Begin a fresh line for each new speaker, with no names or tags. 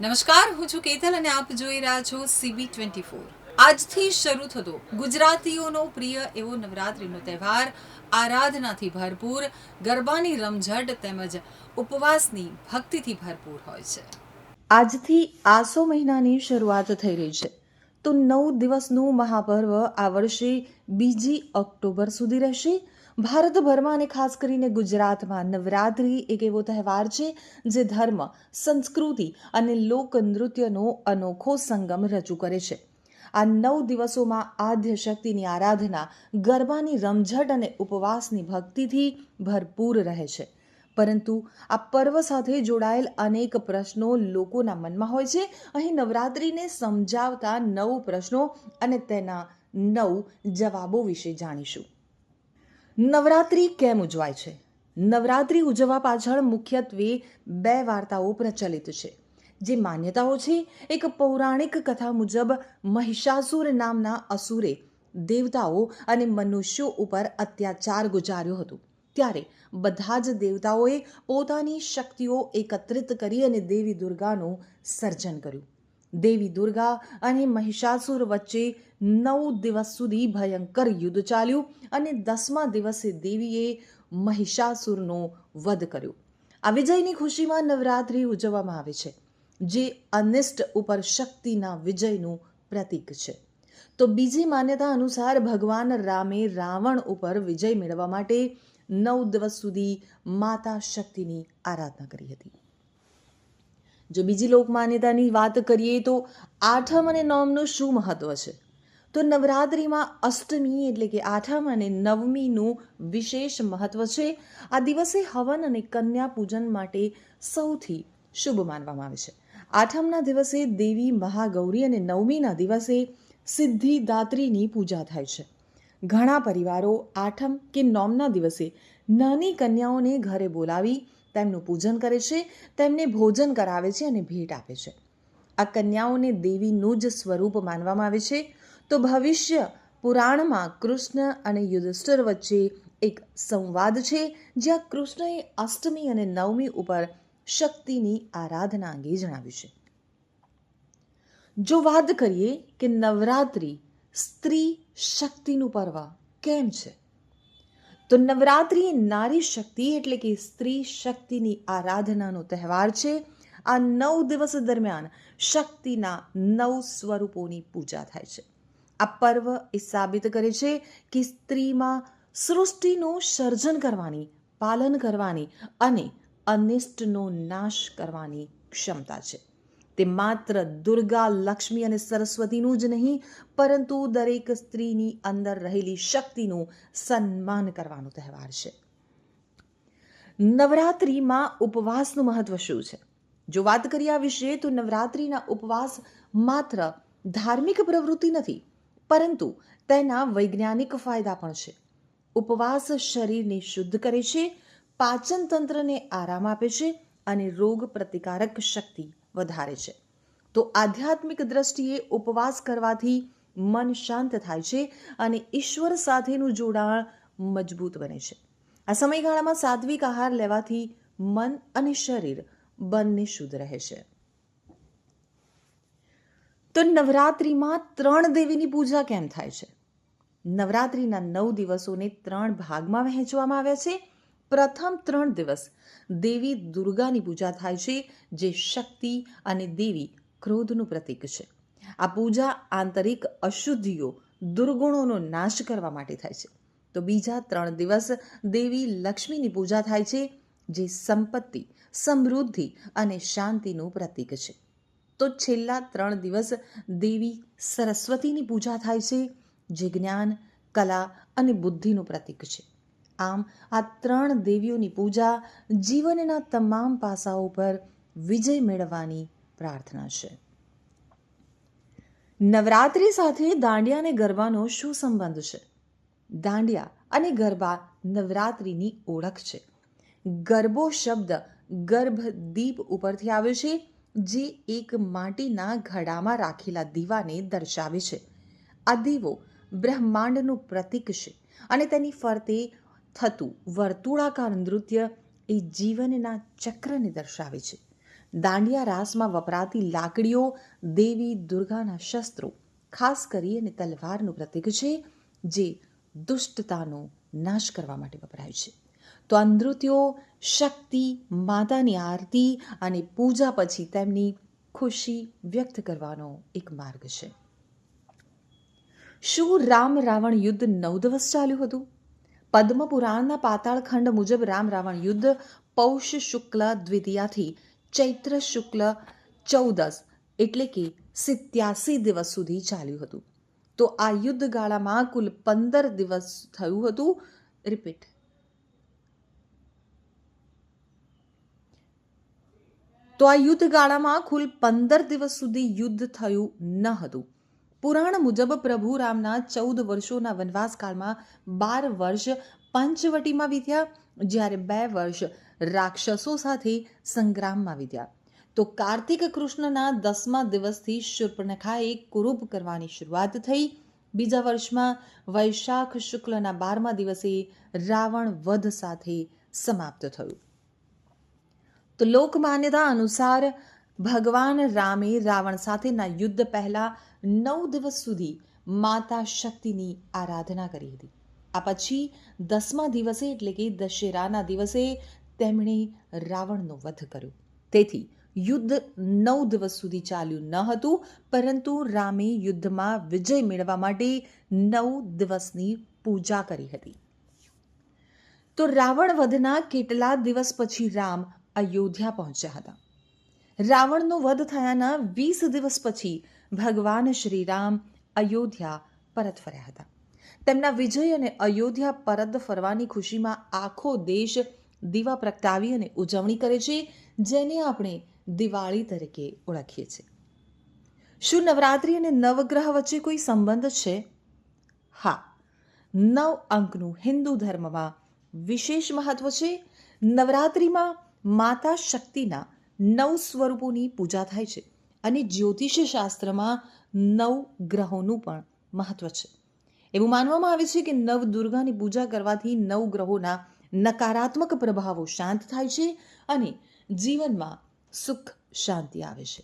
નમસ્કાર, હું છું કેતલ અને આપ જોઈ રહ્યા છો સીબી ટ્વેન્ટી ફોર આજથી શરૂ થતો ગુજરાતીઓનો પ્રિય એવો નવરાત્રિનો તહેવાર આરાધનાથી ભરપૂર, ગરબાની રમઝટ તેમજ ઉપવાસની ભક્તિથી ભરપૂર હોય છે.
આજથી આસો મહિનાની શરૂઆત થઈ રહી છે. તો નવ દિવસનું મહાપર્વ આ વર્ષે બીજી ઓક્ટોબર સુધી રહેશે. ભારતભરમાં અને ખાસ કરીને ગુજરાતમાં નવરાત્રિ એક એવો તહેવાર છે, જે ધર્મ, સંસ્કૃતિ અને લોક નૃત્યનો અનોખો સંગમ રજૂ કરે છે. આ નવ દિવસોમાં આદ્ય શક્તિની આરાધના, ગરબાની રમઝટ અને ઉપવાસની ભક્તિથી ભરપૂર રહે છે. પરંતુ આ પર્વ સાથે જોડાયેલ અનેક પ્રશ્નો લોકોના મનમાં હોય છે. અહીં નવરાત્રિને સમજાવતા નવ પ્રશ્નો અને તેના નવ જવાબો વિશે જાણીશું. નવરાત્રિ કેમ ઉજવાય છે? નવરાત્રિ ઉજવવા પાછળ મુખ્યત્વે બે વાર્તાઓ પ્રચલિત છે. જે માન્યતાઓ છે, એક પૌરાણિક કથા મુજબ મહિષાસુર નામના અસુરે દેવતાઓ અને મનુષ્યો ઉપર અત્યાચાર ગુજાર્યો હતો. ત્યારે બધા જ દેવતાઓએ પોતાની શક્તિઓ એકત્રિત કરી અને દેવી દુર્ગાનું સર્જન કર્યું. દેવી દુર્ગા અને મહિષાસુર વચ્ચે નવ દિવસ સુધી ભયંકર યુદ્ધ ચાલ્યું અને દસમા દિવસે દેવીએ મહિષાસુરનો વધ કર્યો. આ વિજયની ખુશીમાં નવરાત્રિ ઉજવવામાં આવે છે, જે અનિષ્ટ ઉપર શક્તિના વિજયનું પ્રતીક છે. તો બીજી માન્યતા અનુસાર ભગવાન રામે રાવણ ઉપર વિજય મેળવવા માટે નવ દિવસ સુધી માતા શક્તિની આરાધના કરી હતી. જો બીજી લોકમાન્યતાની વાત કરીએ તો આઠમ અને નવમનું શું મહત્વ છે? તો નવરાત્રિમાં અષ્ટમી એટલે કે આઠમ અને નવમીનું વિશેષ મહત્વ છે. આ દિવસે હવન અને કન્યા પૂજન માટે સૌથી શુભ માનવામાં આવે છે. આઠમના દિવસે દેવી મહાગૌરી અને નવમીના દિવસે સિદ્ધિદાત્રીની પૂજા થાય છે. ઘણા પરિવારો આઠમ કે નોમના દિવસે નાની કન્યાઓને ઘરે બોલાવી તેમનું પૂજન કરે છે, તેમને ભોજન કરાવે છે અને ભેટ આપે છે. આ કન્યાઓને દેવીનું જ સ્વરૂપ માનવામાં આવે છે. તો ભવિષ્ય પુરાણમાં કૃષ્ણ અને યુધિષ્ઠિર વચ્ચે એક સંવાદ છે, જ્યાં કૃષ્ણએ અષ્ટમી અને નવમી ઉપર શક્તિની આરાધના અંગે જણાવ્યું છે. જો વાત કરીએ કે નવરાત્રિ સ્ત્રી શક્તિનું પર્વ કેમ છે? તો નવરાત્રિ નારી શક્તિ એટલે કે સ્ત્રી શક્તિની આરાધનાનો તહેવાર છે. આ નવ દિવસ દરમિયાન શક્તિના નવ સ્વરૂપોની પૂજા થાય છે. આ પર્વ એ સાબિત કરે છે કે સ્ત્રીમાં સૃષ્ટિનું સર્જન કરવાની, પાલન કરવાની અને અનિષ્ટનો નાશ કરવાની ક્ષમતા છે. તે માત્ર દુર્ગા, લક્ષ્મી અને સરસ્વતીનું જ નહીં, પરંતુ દરેક સ્ત્રીની અંદર રહેલી શક્તિનું સન્માન કરવાનો તહેવાર છે. નવરાત્રિમાં ઉપવાસનું મહત્વ શું છે? જો વાત કરીએ આ વિશે, તો નવરાત્રિના ઉપવાસ માત્ર ધાર્મિક પ્રવૃત્તિ નથી, પરંતુ તેના વૈજ્ઞાનિક ફાયદા પણ છે. ઉપવાસ શરીરને શુદ્ધ કરે છે પાચન તંત્રને આરામ આપે છે અને રોગ પ્રતિકારક શક્તિ વધારે છે. તો આધ્યાત્મિક દ્રષ્ટિએ ઉપવાસ કરવાથી મન શાંત થાય છે અને ઈશ્વર સાથેનું જોડાણ મજબૂત બને છે. આ સમયગાળામાં સાત્વિક આહાર લેવાથી મન અને શરીર બંને શુદ્ધ રહે છે. તો નવરાત્રિમાં ત્રણ દેવીની પૂજા કેમ થાય છે? નવરાત્રિના નવ દિવસોને ત્રણ ભાગમાં વહેંચવામાં આવ્યા છે. પ્રથમ ત્રણ દિવસ દેવી દુર્ગાની પૂજા થાય છે, જે શક્તિ અને દેવી ક્રોધનું પ્રતીક છે. આ પૂજા આંતરિક અશુદ્ધિઓ, દુર્ગુણોનો નાશ કરવા માટે થાય છે. તો બીજા ત્રણ દિવસ દેવી લક્ષ્મીની પૂજા થાય છે, જે સંપત્તિ, સમૃદ્ધિ અને શાંતિનું પ્રતીક છે. તો છેલ્લા ત્રણ દિવસ દેવી સરસ્વતીની પૂજા થાય છે, જે જ્ઞાન, કલા અને બુદ્ધિનું પ્રતીક છે. આમ આ ત્રણ દેવીઓની પૂજા જીવનના તમામ પાસાઓ પર વિજય મેળવવાની પ્રાર્થના છે. નવરાત્રિ સાથે દાંડિયા અને ગરબાનો શું સંબંધ છે? દાંડિયા અને ગરબા નવરાત્રિની ઓળખ છે. ગરબો શબ્દ ગર્ભદીપ ઉપરથી આવે છે, જે એક માટીના ઘડામાં રાખેલા દીવાને દર્શાવે છે. આ દીવો બ્રહ્માંડનું પ્રતીક છે અને તેની ફરતે થતું વર્તુળાકાર નૃત્ય એ જીવનના ચક્રને દર્શાવે છે. દાંડિયા રાસમાં વપરાતી લાકડીઓ, દેવી દુર્ગાના શસ્ત્રો, ખાસ કરી અને તલવારનું પ્રતીક છે, જે દુષ્ટતાનો નાશ કરવા માટે વપરાય છે. તો આ નૃત્યો શક્તિ, માતાની આરતી અને પૂજા પછી તેમની ખુશી વ્યક્ત કરવાનો એક માર્ગ છે. શું રામ રાવણ યુદ્ધ નવ દિવસ ચાલ્યું હતું? પદ્મ પાતાળખંડ મુજબ રામ રાવણ યુદ્ધ પૌષ શુક્લ દ્વિતીયાથી ચૈત્ર શુક્લ ચૌદસ એટલે કે સિત્યાસી દિવસ સુધી ચાલ્યું હતું. તો આ યુદ્ધ ગાળામાં કુલ પંદર દિવસ થયું હતું. રિપીટ. તો આ યુદ્ધ ગાળામાં કુલ પંદર દિવસ સુધી યુદ્ધ થયું ન હતું. પુરાણ મુજબ પ્રભુ રામના ચૌદ વર્ષોના વનવાસ કાળમાં બાર વર્ષ પંચવટીમાં વીત્યા, જ્યારે બે વર્ષ રાક્ષસો સાથે સંગ્રામમાં વીત્યા. તો કાર્તિક કૃષ્ણના દસમા દિવસથી શૂર્પણખાએ કુરૂપ કરવાની શરૂઆત થઈ. બીજા વર્ષમાં વૈશાખ શુક્લના બારમા દિવસે રાવણ વધ સાથે સમાપ્ત થયું. તો લોકમાન્યતા અનુસાર ભગવાન રામે રાવણ સાથેના યુદ્ધ પહેલા નવ દિવસ સુધી માતા શક્તિની આરાધના કરી હતી. આ પછી દસમા દિવસે એટલે કે દશેરાના દિવસે તેમણે રાવણનો વધ કર્યો. તેથી યુદ્ધ નવ દિવસ સુધી ચાલ્યું ન હતું, પરંતુ રામે યુદ્ધમાં વિજય મેળવવા માટે નવ દિવસની પૂજા કરી હતી. તો રાવણ વધના કેટલા દિવસ પછી રામ અયોધ્યા પહોંચ્યા હતા? રાવણનો વધ થયાના વીસ દિવસ પછી ભગવાન શ્રીરામ અયોધ્યા પરત ફર્યા હતા. તેમના વિજય અને અયોધ્યા પરત ફરવાની ખુશીમાં આખો દેશ દીવા પ્રગટાવી અને ઉજવણી કરે છે, જેને આપણે દિવાળી તરીકે ઓળખીએ છીએ. શું નવરાત્રિ અને નવગ્રહ વચ્ચે કોઈ સંબંધ છે? હા, નવ અંકનું હિન્દુ ધર્મમાં વિશેષ મહત્વ છે. નવરાત્રિમાં માતા શક્તિના નવ સ્વરૂપોની પૂજા થાય છે અને જ્યોતિષ શાસ્ત્રમાં નવ ગ્રહોનું પણ મહત્વ છે. એવું માનવામાં આવે છે કે નવ દુર્ગાની પૂજા કરવાથી નવ ગ્રહોના નકારાત્મક પ્રભાવો શાંત થાય છે અને જીવનમાં સુખ શાંતિ આવે છે.